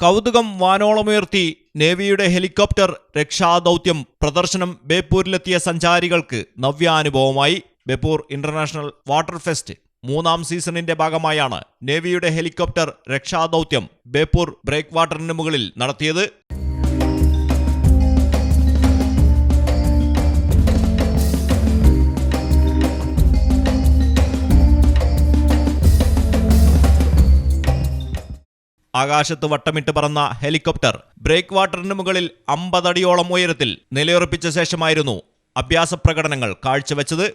കൗതുകം വാനോളമുയർത്തി നേവിയുടെ ഹെലികോപ്റ്റർ രക്ഷാദൗത്യം പ്രദർശനം ബേപ്പൂരിലെത്തിയ സഞ്ചാരികൾക്ക് നവ്യാനുഭവമായി. ബേപ്പൂർ ഇന്റർനാഷണൽ വാട്ടർ ഫെസ്റ്റ് മൂന്നാം സീസണിന്റെ ഭാഗമായാണ് നേവിയുടെ ഹെലികോപ്റ്റർ രക്ഷാദൗത്യം ബേപ്പൂർ ബ്രേക്ക് വാട്ടറിന് മുകളിൽ നടത്തിയത്. ആകാശത്ത് വട്ടമിട്ട് പറന്ന ഹെലികോപ്റ്റർ ബ്രേക്ക് വാട്ടറിന് മുകളിൽ അമ്പതടിയോളം ഉയരത്തിൽ നിലയുറപ്പിച്ച ശേഷമായിരുന്നു അഭ്യാസ പ്രകടനങ്ങൾ കാഴ്ചവെച്ചത്.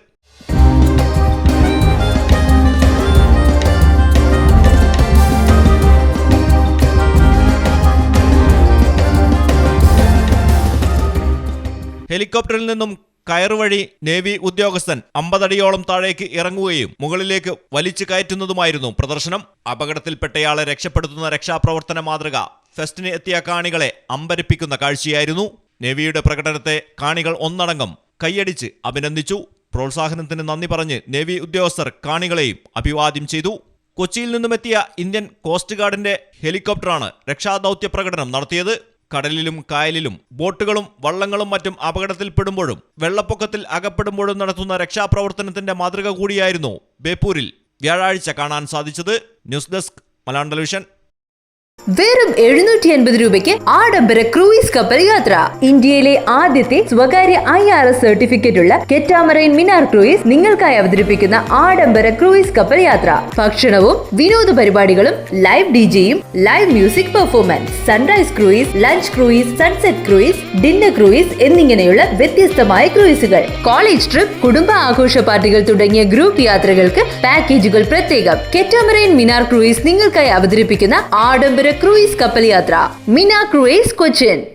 ഹെലികോപ്റ്ററിൽ നിന്നും കയറുവഴി നേവി ഉദ്യോഗസ്ഥൻ അമ്പതടിയോളം താഴേക്ക് ഇറങ്ങുകയും മുകളിലേക്ക് വലിച്ചു കയറ്റുന്നതുമായിരുന്നു പ്രദർശനം. അപകടത്തിൽപ്പെട്ടയാളെ രക്ഷപ്പെടുത്തുന്ന രക്ഷാപ്രവർത്തന മാതൃക ഫെസ്റ്റിന് എത്തിയ കാണികളെ അമ്പരപ്പിക്കുന്ന കാഴ്ചയായിരുന്നു. നേവിയുടെ പ്രകടനത്തെ കാണികൾ ഒന്നടങ്കം കൈയടിച്ച് അഭിനന്ദിച്ചു. പ്രോത്സാഹനത്തിന് നന്ദി പറഞ്ഞ് നേവി ഉദ്യോഗസ്ഥർ കാണികളെയും അഭിവാദ്യം ചെയ്തു. കൊച്ചിയിൽ നിന്നുമെത്തിയ ഇന്ത്യൻ കോസ്റ്റ് ഗാർഡിന്റെ ഹെലികോപ്റ്ററാണ് രക്ഷാദൌത്യ പ്രകടനം നടത്തിയത്. കടലിലും കായലിലും ബോട്ടുകളും വള്ളങ്ങളും മറ്റും അപകടത്തിൽപ്പെടുമ്പോഴും വെള്ളപ്പൊക്കത്തിൽ അകപ്പെടുമ്പോഴും നടത്തുന്ന രക്ഷാപ്രവർത്തനത്തിന്റെ മാതൃക കൂടിയായിരുന്നു ബേപ്പൂരിൽ വ്യാഴാഴ്ച കാണാൻ സാധിച്ചത് ന്യൂസ് ഡെസ്ക് മലയാളം ടെലിവിഷൻ വെറും എഴുന്നൂറ്റി അൻപത് രൂപയ്ക്ക് ആഡംബര ക്രൂയിസ് കപ്പൽ യാത്ര. ഇന്ത്യയിലെ ആദ്യത്തെ സ്വകാര്യ ഐ ആർ എസ് സർട്ടിഫിക്കറ്റ് ഉള്ള കെറ്റാമറൈൻ മിനാർ ക്രൂയിസ് നിങ്ങൾക്കായി അവതരിപ്പിക്കുന്ന ആഡംബര ക്രൂയിസ് കപ്പൽ യാത്ര. ഭക്ഷണവും വിനോദ പരിപാടികളും live D ജെയും live music performance sunrise cruise lunch cruise sunset cruise dinner cruise എന്നിങ്ങനെയുള്ള വ്യത്യസ്തമായ ക്രൂയിസുകൾ. കോളേജ് ട്രിപ്പ് കുടുംബ ആഘോഷ പാർട്ടികൾ തുടങ്ങിയ ഗ്രൂപ്പ് യാത്രകൾക്ക് പാക്കേജുകൾ പ്രത്യേകം. കെറ്റാമറൈൻ മിനാർ ക്രൂയിസ് നിങ്ങൾക്കായി അവതരിപ്പിക്കുന്ന ആഡംബര ക്രൂയിസ് കപ്പൽ യാത്ര മിനാർ ക്രൂയിസ് കൊച്ചിൻ